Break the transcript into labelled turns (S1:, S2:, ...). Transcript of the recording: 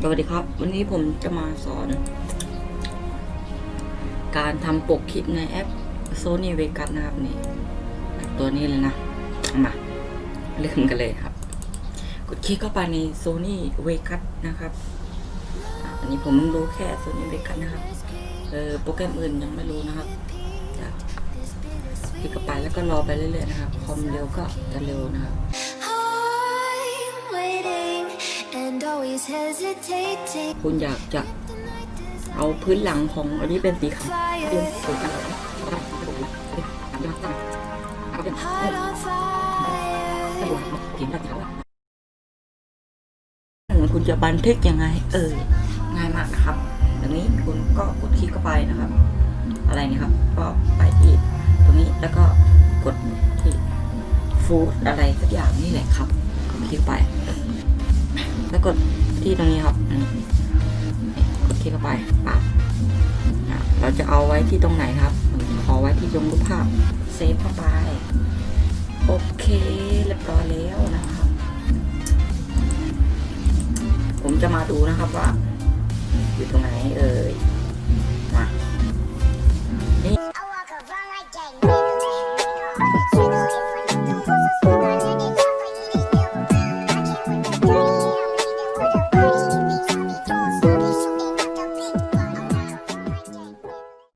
S1: สวัสดีครับ วันนี้ผมจะมาสอน การทำปกคลิปในแอป Sony Vegas นะครับนี่ตัวนี้เลยนะ มาเริ่มกันเลยครับ กดคลิกเข้าไปใน Sony Vegas นะครับอันนี้ผมรู้แค่ Sony Vegas นะครับเออโปรแกรมอื่นยังไม่รู้นะครับคลิกเข้าไปแล้วก็รอไปเรื่อยๆนะครับคอมเร็วก็จะเร็วนะครับ คุณอยากจะเอาพื้นหลังของอันนี้เป็นสีขาวเป็นสีขาว
S2: Heart on fire.
S1: คุณจะบันทึกยังไง เออ ง่ายมากนะครับตรงนี้คุณก็กดคลิกเข้าไปนะครับ อะไรเนะครับ ก็ไปที่ตรงนี้แล้วก็กดที่ฟูดอะไรสักอย่างนี่แหละครับกดคลิกไป แล้วกดที่ตรงนี้ครับกดคลิกเข้าไปปั๊บเราจะเอาไว้ที่ตรงไหนครับขอไว้ที่ตงรูปภาพเซฟเข้าไปโอเคเรียบร้อยแล้วนะครับ ผมจะมาดูนะครับว่า อยู่ตรงไหนเอ่ยมานี่